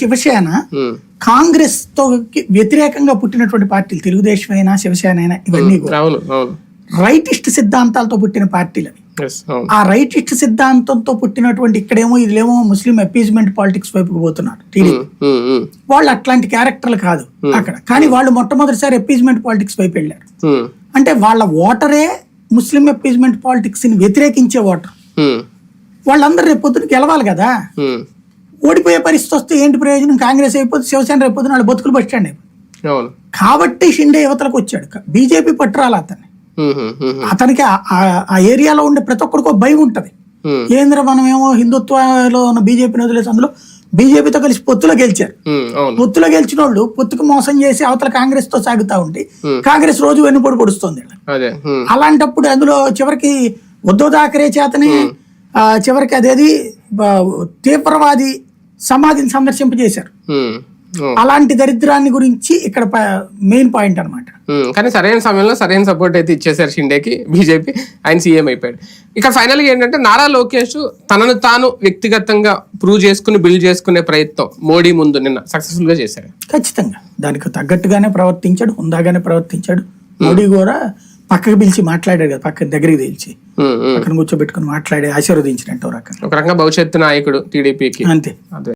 శివసేన కాంగ్రెస్తో వ్యతిరేకంగా పుట్టినటువంటి పార్టీలు తెలుగుదేశం అయినా శివసేన అయినా ఇవన్నీ రైటిస్ట్ సిద్ధాంతాలతో పుట్టిన పార్టీలు ఆ రైటిస్ట్ సిద్ధాంతంతో పుట్టినటువంటి ఇక్కడేమో ఇదిలేమో ముస్లిం అపీజ్మెంట్ పాలిటిక్స్ వైపుకు పోతున్నారు టీడీపీ వాళ్ళు అట్లాంటి క్యారెక్టర్లు కాదు అక్కడ. కానీ వాళ్ళు మొట్టమొదటిసారి అపీజ్మెంట్ పాలిటిక్స్ వైపు వెళ్ళారు. అంటే వాళ్ళ ఓటరే ముస్లిం అపీజ్మెంట్ పాలిటిక్స్ని వ్యతిరేకించే ఓటర్. వాళ్ళందరూ రేపు పొద్దున గెలవాలి కదా. ఓడిపోయే పరిస్థితి వస్తే ఏంటి ప్రయోజనం? కాంగ్రెస్ అయిపోతే శివసేన పొద్దున వాళ్ళ బతుకులు బస్ స్టాండ్ అయిపోతుంది అవును కాబట్టి షిండే యువతలకు వచ్చాడు. బీజేపీ పట్టురాలి అతన్ని. అతనికి ఆ- ఏరియాలో ఉండే ప్రతి ఒక్కడికి ఒక భయం ఉంటది. ఏంద్ర మనం ఏమో హిందుత్వలో ఉన్న బీజేపీని వదిలేసి అందులో బీజేపీతో కలిసి పొత్తులో గెలిచారు. పొత్తులో గెలిచిన వాళ్ళు పొత్తుకు మోసం చేసి అవతల కాంగ్రెస్తో సాగుతా ఉంటే. కాంగ్రెస్ రోజు వెన్నుపొడి పొడుస్తుంది అలాంటప్పుడు అందులో చివరికి ఉద్ధవ్ థాకరే చేతనే ఆ, చివరికి అదేది తీవ్రవాది సమాధిని సందర్శింపజేశారు. అలాంటి దరిద్రాన్ని గురించి ఇక్కడ మెయిన్ పాయింట్ అన్నమాట. ఉమ్, కానీ సరైన సమయంలో సరైన సపోర్ట్ అయితే ఇచ్చేసారు షిండేకి బీజేపీ. ఆయన సీఎం అయిపోయాడు. ఇక్కడ ఫైనల్గా ఏంటంటే నారా లోకేష్ తనను తాను వ్యక్తిగతంగా ప్రూవ్ చేసుకుని బిల్డ్ చేసుకునే ప్రయత్నం మోడీ ముందు నిన్న సక్సెస్ఫుల్గా చేశారు ఖచ్చితంగా. దానికి తగ్గట్టుగానే ప్రవర్తించాడు హుందాగానే ప్రవర్తించాడు. మోడీ కూడా పక్కకు పిలిచి మాట్లాడాడు కదా పక్క దగ్గరికి పిలిచి. పక్కన కూర్చోబెట్టుకుని మాట్లాడి ఆశీర్వదించినట్టు ఒక రకంగా. ఒక రకంగా భవిష్యత్తు నాయకుడు టీడీపీకి. అంతే. అదే.